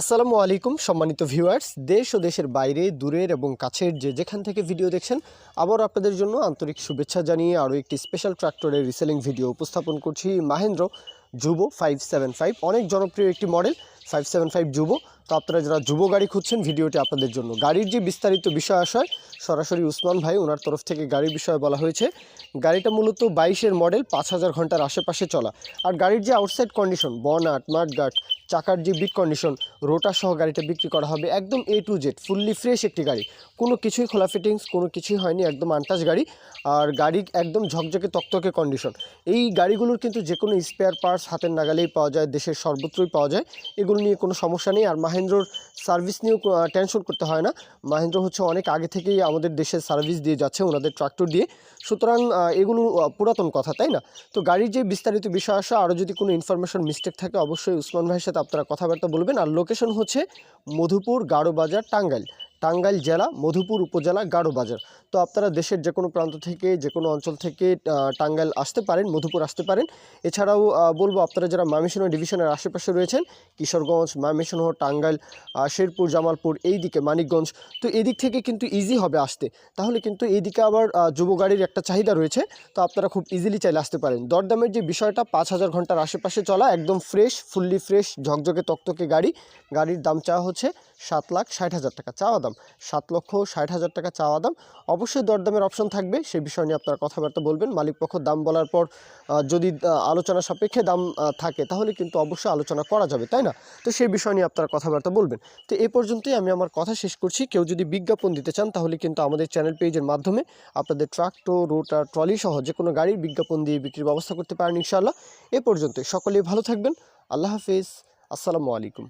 আসসালামু আলাইকুম, সম্মানিত ভিউয়ার্স। দেশ ও দেশের বাইরে, দূরের এবং কাছের যে যেখান থেকে ভিডিও দেখছেন আবার আপনাদের জন্য আন্তরিক শুভেচ্ছা জানিয়ে আরও একটি স্পেশাল ট্রাক্টরের রিসেলিং ভিডিও উপস্থাপন করছি। মাহেন্দ্র যুব ফাইভ সেভেন ফাইভ অনেক জনপ্রিয় একটি মডেল ফাইভ সেভেন ফাইভ যুব তো আপনারা যারা যুব গাড়ি খুঁজছেন, ভিডিওটি আপনাদের জন্য। গাড়ির যে বিস্তারিত বিষয় আশয় সরাসরি উসমান ভাই ওনার তরফ থেকে গাড়ির বিষয়ে বলা হয়েছে। গাড়িটা মূলত বাইশের মডেল, পাঁচ হাজার ঘণ্টার আশেপাশে চলা। আর গাড়ির যে আউটসাইড কন্ডিশন বনাট মাঠগাট চাকার যে বিগ কন্ডিশন রোটার সহ গাড়িটা বিক্রি করা হবে একদম A to Z fully fresh একটি গাড়ি। কোনো কিছুই খোলা ফিটিংস কোনো কিছুই হয়নি, একদম আনটাচ গাড়ি। আর গাড়ি একদম ঝকঝকে তকতকে কন্ডিশন এই গাড়িগুলোর কিন্তু যে কোনো স্পেয়ার পার্টস হাতের নাগালেই পাওয়া যায়, দেশের সর্বত্রই পাওয়া যায়। এগুলো নিয়ে কোনো সমস্যা নেই। আর মাহেন্দ্রর সার্ভিস নিয়েও টেনশন করতে হয় না। মাহেন্দ্র হচ্ছে অনেক আগে থেকেই আমাদের দেশের সার্ভিস দিয়ে যাচ্ছে, ওনাদের ট্রাক্টর দিয়ে। সুতরাং এগুলো পুরাতন কথা, তাই না? তো গাড়ির যে বিস্তারিত বিষয় আসা আরও যদি কোনো ইনফরমেশন মিস্টেক থাকে, অবশ্যই উসমান ভাইয়ের সাথে আপনারা কথাবার্তা বলবেন। আর লোকেশন হচ্ছে মধুপুর গাড়ো বাজার টাঙ্গাইল। টাঙ্গাইল জেলা, মধুপুর উপজেলা, গাড়ো বাজার। তো আপনারা দেশের যে কোনো প্রান্ত থেকে, যে কোনো অঞ্চল থেকে টাঙ্গাইল আসতে পারেন, মধুপুর আসতে পারেন। এছাড়াও বলব আপনারা যারা মামিসিংহ ডিভিশনের আশেপাশে রয়েছেন, কিশোরগঞ্জ ময়মনসিংহ টাঙ্গাইল শেরপুর, জামালপুর এই দিকে মানিকগঞ্জ, তো এদিক থেকে কিন্তু ইজি হবে আসতে। তাহলে কিন্তু এইদিকে আবার যুব গাড়ির একটা চাহিদা রয়েছে, তো আপনারা খুব ইজিলি চাইলে আসতে পারেন। দরদামের যে বিষয়টা, পাঁচ হাজার ঘণ্টার আশেপাশে চলা, একদম ফ্রেশ ফুললি ফ্রেশ ঝকঝকে, তকতকে গাড়ি। গাড়ির দাম চাওয়া হচ্ছে সাত লাখ ষাট হাজার টাকা, চাওয়া সাত লক্ষ ষাট হাজার টাকা চাওয়া দাম। অবশ্যই দরদামের অপশন থাকবে। সেই বিষয় নিয়ে আপনারা কথাবার্তা বলবেন। মালিক পক্ষ দাম বলার পর যদি আলোচনা সাপেক্ষে দাম থাকে, তাহলে কিন্তু অবশ্যই আলোচনা করা যাবে, তাই না? তো সেই বিষয় নিয়ে আপনারা কথাবার্তা বলবেন। তো এ পর্যন্তই আমি আমার কথা শেষ করছি। কেউ যদি বিজ্ঞাপন দিতে চান, তাহলে কিন্তু আমাদের চ্যানেল পেজের মাধ্যমে আপনাদের ট্রাক্টর রোটার ট্রলি সহ যে কোনো গাড়ির বিজ্ঞাপন দিয়ে বিক্রির ব্যবস্থা করতে পারেন ইনশাআল্লাহ। এ পর্যন্তই। সকলেই ভালো থাকবেন। আল্লাহ হাফিজ। আসসালামু আলাইকুম।